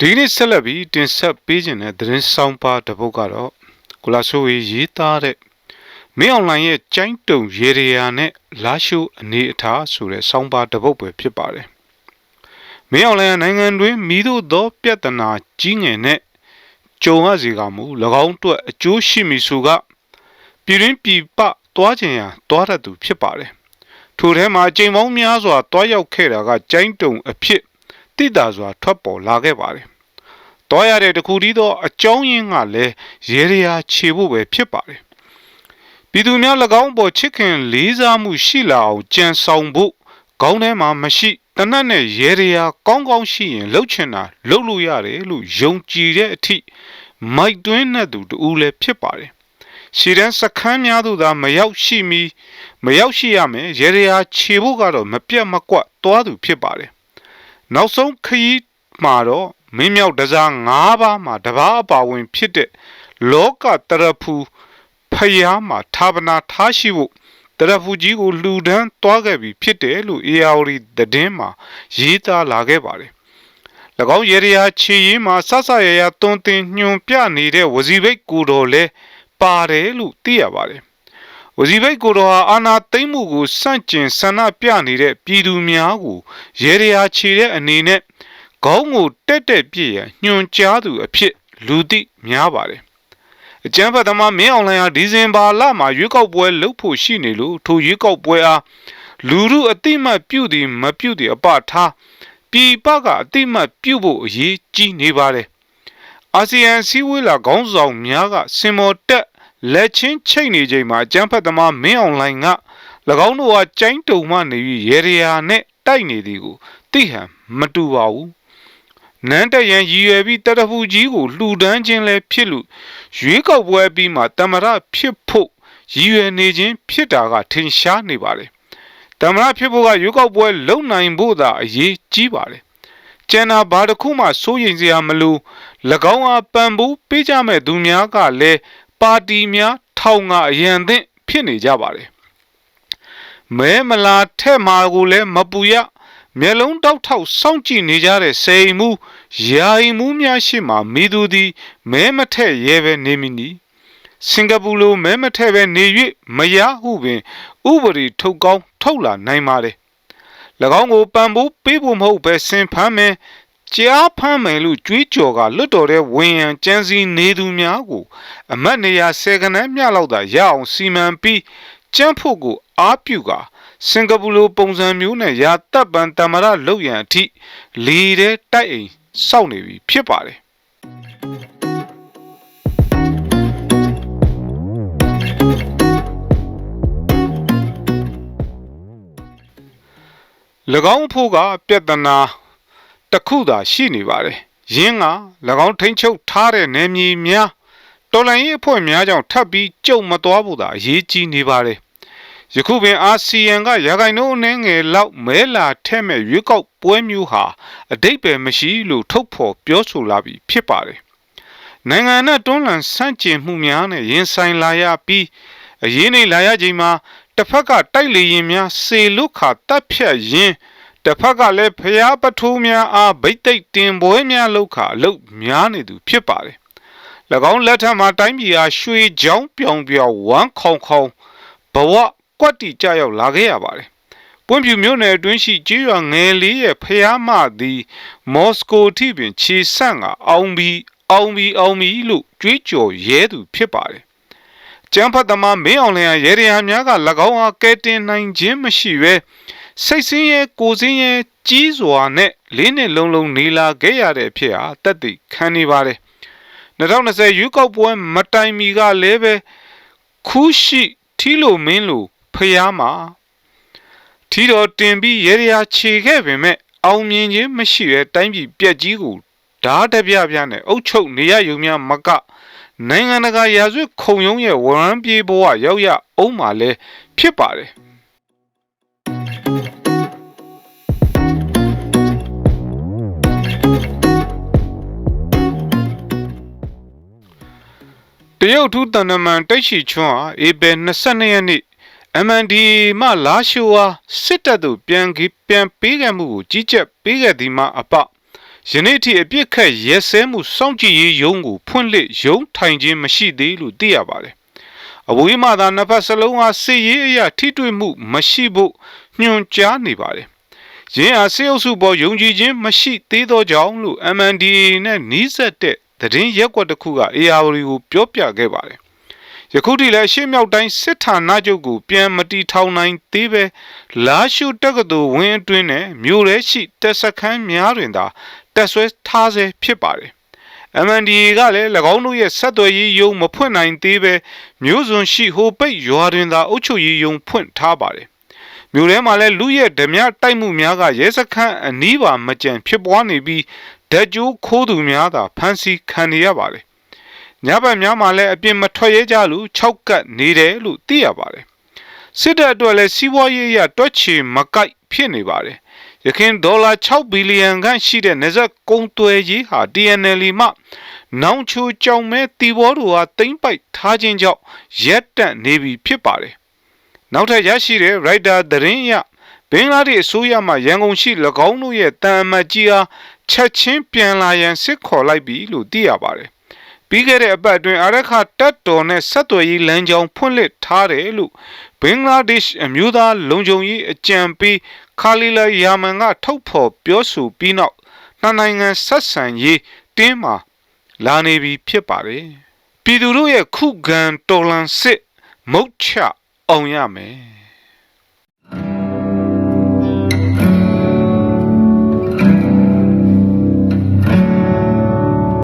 ဒီနေ့ဆက်လက်ပြီးတင်ဆက်ပေးခြင်းတဲ့သတင်းဆောင်ပါတစ်ပုဒ်ကတော့ကိုလာဆိုဝေရေးသားတဲ့မင်းအွန်လိုင်းရဲ့ကျိုင်းတုံရေရယာနဲ့လာရှိုးအနေအထားဆိုတဲ့ဆောင်ပါတစ်ပုဒ်ပဲဖြစ်ပါတယ်မင်းအွန်လိုင်းနိုင်ငံတွင်မိတို့သောပြဿနာကြီးငယ်နဲ့ကြုံရစေကမူ၎င်းတို့အကျိုးရှိမည်ဆိုကပြည်ရင်းပြည်ပသွားခြင်းရာသွားရသူဖြစ်ပါတယ်ထိုထဲမှာအချိန်ပေါင်းများစွာတွားရောက်ခဲ့တာကကျိုင်းတုံအဖြစ် တိတာစွာထွက်ပေါ်လာခဲ့ပါတယ်။တွားရတဲ့တခုတည်းသောအကြောင်းရင်းကလည်းရေရရာခြေဖို့ပဲဖြစ်ပါတယ်။ပြည်သူများ၎င်းပေါ်ချစ်ခင်လေးစားမှုရှိလာအောင်ကြံဆောင်ဖို့ခေါင်းထဲမှာမရှိတနတ်နဲ့ရေရရာကောင်းကောင်းရှိရင်လှုပ်ချင်တာလှုပ်လို့ရတယ်လို့ယုံကြည်တဲ့အထိမိုက်တွင်းတဲ့သူတူလည်းဖြစ်ပါတယ်။ရှည်တန်းစခန်းများသို့သာမရောက်ရှိမီမရောက်ရှိရမယ်ရေရရာခြေဖို့ကတော့မပြတ်မကွက်သွားသူဖြစ်ပါတယ် နောက်ဆုံးခရီးမှာတော့မင်းမြောက်တစား၅ပါးမှာတပါးအပါဝင်ဖြစ်တဲ့လောကတရဖူဖယားမှာဌာပနာထားရှိဖို့တရဖူကြီးကိုလှူဒန်းသွားခဲ့ပြီဖြစ်တယ်လို့ ARD သတင်းမှာရေးသားလာခဲ့ပါတယ်၎င်းရေရာခြေရင်းမှာဆဆရရတွန်းတင်ညွန်ပြနေတဲ့ဝစီဘိတ်ကိုတော်လဲပါတယ်လို့သိရပါတယ် ဝစီဘိတ်ကိုတော်ဟာအာနာသိမ့်မှုကိုစန့်ကျင်ဆန္ဒပြနေတဲ့ပြည်သူများကိုရေရာခြေတဲ့အနေနဲ့ခေါင်းကိုတက်တက်ပြည့်ရန်ညွှန်ကြားသူအဖြစ်လူသိများပါတယ်အကျန်းဖတ်သမားမင်းအောင်လှိုင်ဟာဒီဇင်ဘာလမှာရွေးကောက်ပွဲလုပ်ဖို့ရှိနေလို့ထိုရွေးကောက်ပွဲအားလူမှုအတိမတ်ပြုသည်မပြုသည်အပထားပြည်ပကအတိမတ်ပြုဖို့အရေးကြီးနေပါတယ်အာဆီယံစည်းဝေးလာခေါင်းဆောင်များကစင်မော်တက် လက်ချင်းချိတ်နေချိန်မှာအကျန်းဖတ်သမားမင်းအောင်လှိုင်က၎င်းတို့ဟာကျိုင်းတုံမှနေပြီးရေရယာနဲ့တိုက်နေသည်ကိုသိဟန်မတူပါဘူးနန်းတရန်ရည်ရွယ်ပြီးတရဖူကြီးကိုလှူဒန်းခြင်းလည်းဖြစ်လို့ရွေးကောက်ပွဲပြီးမှတမရဖြစ်ဖို့ရည်ရွယ်နေခြင်းဖြစ်တာကထင်ရှားနေပါတယ်တမရဖြစ်ဖို့ကရွေးကောက်ပွဲလုံနိုင်ဖို့သာအရေးကြီးပါတယ်ကျန်တာဘာတစ်ခုမှစိုးရိမ်စရာမလို၎င်းအားပံပိုးပေးကြမဲ့သူများကလည်း ပါတီများထောင်ကအရန်သင့်ဖြစ်နေကြပါတယ်မဲမလာထဲ့မှာကိုလည်းမပူရမျက်လုံးတောက်ထောက်စောင့်ကြည့်နေကြတဲ့စိန်မှုယာယီမှုများရှိမှမိသူသည်မဲမထက်ရဲပဲနေမည်နီစင်ကာပူလိုမဲမထက်ပဲနေ၍မရဟုပင်ဥပဒေထုတ်ကောင်းထုတ်လာနိုင်ပါတယ်၎င်းကိုပံပိုးပေးဖို့မဟုတ်ပဲစင်ဖမ်းမယ် ကြားဖမ်းမယ်လို့ကြွေးကြော်ကလွတ်တော်တဲ့ဝင်ရန်ကြံစည်နေသူများကို အမတ်နေရာဆယ်ကနန်းမြလောက်သာရအောင်စီမံပြီးကျန်းဖို့ကိုအားပြုကာစင်ကာပူလိုပုံစံမျိုးနဲ့ရာတပ်ပန်တမရလောက်ရန်အထိလီတဲ့တိုက်အိမ်စောက်နေပြီဖြစ်ပါတယ်၎င်းဖို့ကပြဿနာ တစ်ခုသာရှိနေပါတယ်ယင်းက၎င်းထိန်ချုပ်ထားတဲ့နယ်မြေများတော်လိုင်းရေးအဖွဲ့များကြောင့်ထပ်ပြီးကြုံမသွားဖို့သာအရေးကြီးနေပါတယ်ယခုပင်အာဆီယံကရခိုင်နှုန်းအနှဲငယ်လောက်မဲလာထဲ့မဲ့ရွေးကောက်ပွဲမျိုးဟာအတိတ်ပဲမရှိလို့ထုတ်ဖော်ပြောဆိုလာပြီးဖြစ်ပါတယ်နိုင်ငံနဲ့တွန်းလှန်ဆန့်ကျင်မှုများနဲ့ရင်ဆိုင်လာရပြီးအရေးနေလာရချိန်မှာတစ်ဖက်ကတိုက်လေရင်များစေလွတ်ခါတပ်ဖြတ်ရင်း တစ်ဖက်ကလည်းဖျားပထိုးများအားဗိတ်သိက်တင်ပွဲများလောက်ခါအလုတ်များနေသူဖြစ်ပါတယ်၎င်းလက်ထက်မှာတိုင်းပြည်အားရွှေချောင်းပြောင်ပြောင်ဝမ်းခေါင်ခေါင်ဘဝကွက်တီကြရောက်လာခဲ့ရပါတယ်။ပွင့်ဖြူမြို့နယ်အတွင်းရှိကျေးရွာငယ်လေးရဲ့ဖျားမသည်မော်စကိုထိပင်ခြေဆန့်ကအောင်ပြီးအောင်ပြီးအောင်ပြီးလို့ကြွေးကြော်ရဲသူဖြစ်ပါတယ်။ကျန်းဖတ်သမားမင်းအောင်လျံရဲရဟန်းများက၎င်းအားကဲတင်နိုင်ခြင်းမရှိဘဲ စိတ်ဆင်းရဲကိုယ်ဆင်းရဲကြီးစွာနဲ့လေးနှစ်လုံးလုံးနေလာခဲ့ရတဲ့ဖြစ်ဟာတက်သိခံနေပါတယ်။2020ရွေးကောက်ပွဲမတိုင်မီကလည်းပဲခူးရှိထီလိုမင်းလိုဖျားမှာထီတော်တင်ပြီးရေရာခြေခဲ့ပေမဲ့အောင်မြင်ခြင်းမရှိတဲ့တိုင်းပြည်ပြက်ကြီးကိုဓာတ်တပြပြနဲ့အုပ်ချုပ်နေရယူများမကနိုင်ငံတကာရာဇဝတ်ခုံရုံးရဲ့ဝရမ်းပြေးဘဝရောက်ရအောင်မှလည်းဖြစ်ပါတယ် ရုတ်ထူးတန်တမန်တိတ်ရှိချွန်းဟာဧပြီ22ရက်နေ့ MND မှလာရှိုးအားစစ်တပ်သို့ပြန်ပြန်ပေးခဲ့မှုကိုကြီးကြပ်ပေးခဲ့သည်မှအပယနေ့ထိအပြစ်ခတ်ရဲစဲမှုစောင့်ကြည့်ရေးရုံးကိုဖွင့်လှစ်ရုံးထိုင်ခြင်းမရှိသေးလို့သိရပါတယ်။အဝေးမှသာနှစ်ဖက်စလုံးဟာစစ်ရေးအရာထိတွေ့မှုမရှိဖို့ညွှန်ကြားနေပါတယ်။ရင်းအားစေအုပ်စုပေါ်ယုံကြည်ခြင်းမရှိသေးသောကြောင့်လို့ MNDAA နဲ့နှီးစပ်တဲ့ သတင်းရက်ကွက်တစ်ခုက AR ကိုပြောပြခဲ့ပါတယ်။ယခုထိလည်းရှေ့မြောက်တိုင်းစစ်ဌာနချုပ်ကိုပြန်မတီထောင်နိုင်သေးပဲလာရှုတက္ကသိုလ်ဝင်းအတွင်းနဲ့မြို့ရဲရှိတက်စခန်းများတွင်သာတက်ဆွဲထားဆဲဖြစ်ပါတယ်။ MNDAA ကလည်း၎င်းတို့ရဲ့ဆက်သွယ်ရေးယုံမဖွင့်နိုင်သေးပဲမြို့စွန်ရှိဟိုပိတ်ရွာတွင်သာအုပ်ချုပ်ရေးယုံဖွင့်ထားပါတယ်။ မြို့ထဲမှာလည်းလူရဲ့ဓမြတိုက်မှုများကရဲစခန်းအနီးပါမကြံဖြစ်ပွားနေပြီးဓာတ်ကြိုးခိုးသူများသာဖမ်းဆီးခံနေရပါတယ်။ညဘက်များမှာလည်းအပြင်မထွက်ရဲကြလို့၆ကပ်နေတယ်လို့သိရပါတယ်။စစ်တပ်အတွက်လည်းစီးပွားရေးအရတွက်ချေမကိုက်ဖြစ်နေပါတယ်။ရခိုင်ဒေါ်လာ6ဘီလီယံခန့်ရှိတဲ့နေဆက်ကုန်းသွယ်ရေးဟာ TNL မှနောင်ချိုကြောင်မဲတီဘောတို့ဟာတိမ့်ပိုက်ထားခြင်းကြောင့်ရက်တက်နေပြီဖြစ်ပါတယ်။ နောက်ထပ်ရရှိတဲ့ writer သတင်းအရဘင်္ဂလားဒေ့ရှ်အစိုးရမှရန်ကုန်ရှိ၎င်းတို့ရဲ့တန်အမတ်ကြီးအားချက်ချင်းပြန်လာရန်စစ်ခေါ်လိုက်ပြီလို့သိရပါတယ်။ပြီးခဲ့တဲ့အပတ်အတွင်းအာရခတပ်တော်နဲ့ဆက်သွယ်ရေးလမ်းကြောင်းဖွင့်လှစ်ထားတယ်လို့ဘင်္ဂလားဒေ့ရှ်အမျိုးသားလုံခြုံရေးအကြံပေးခါလီလာယာမန်ကထုတ်ဖော်ပြောဆိုပြီးနောက်နှစ်နိုင်ငံဆက်ဆံရေးတင်းမာလာနေပြီဖြစ်ပါတယ်။ပြည်သူတို့ရဲ့ခုခံတော်လှန်စစ်မုတ်ချ အောင်ရမယ်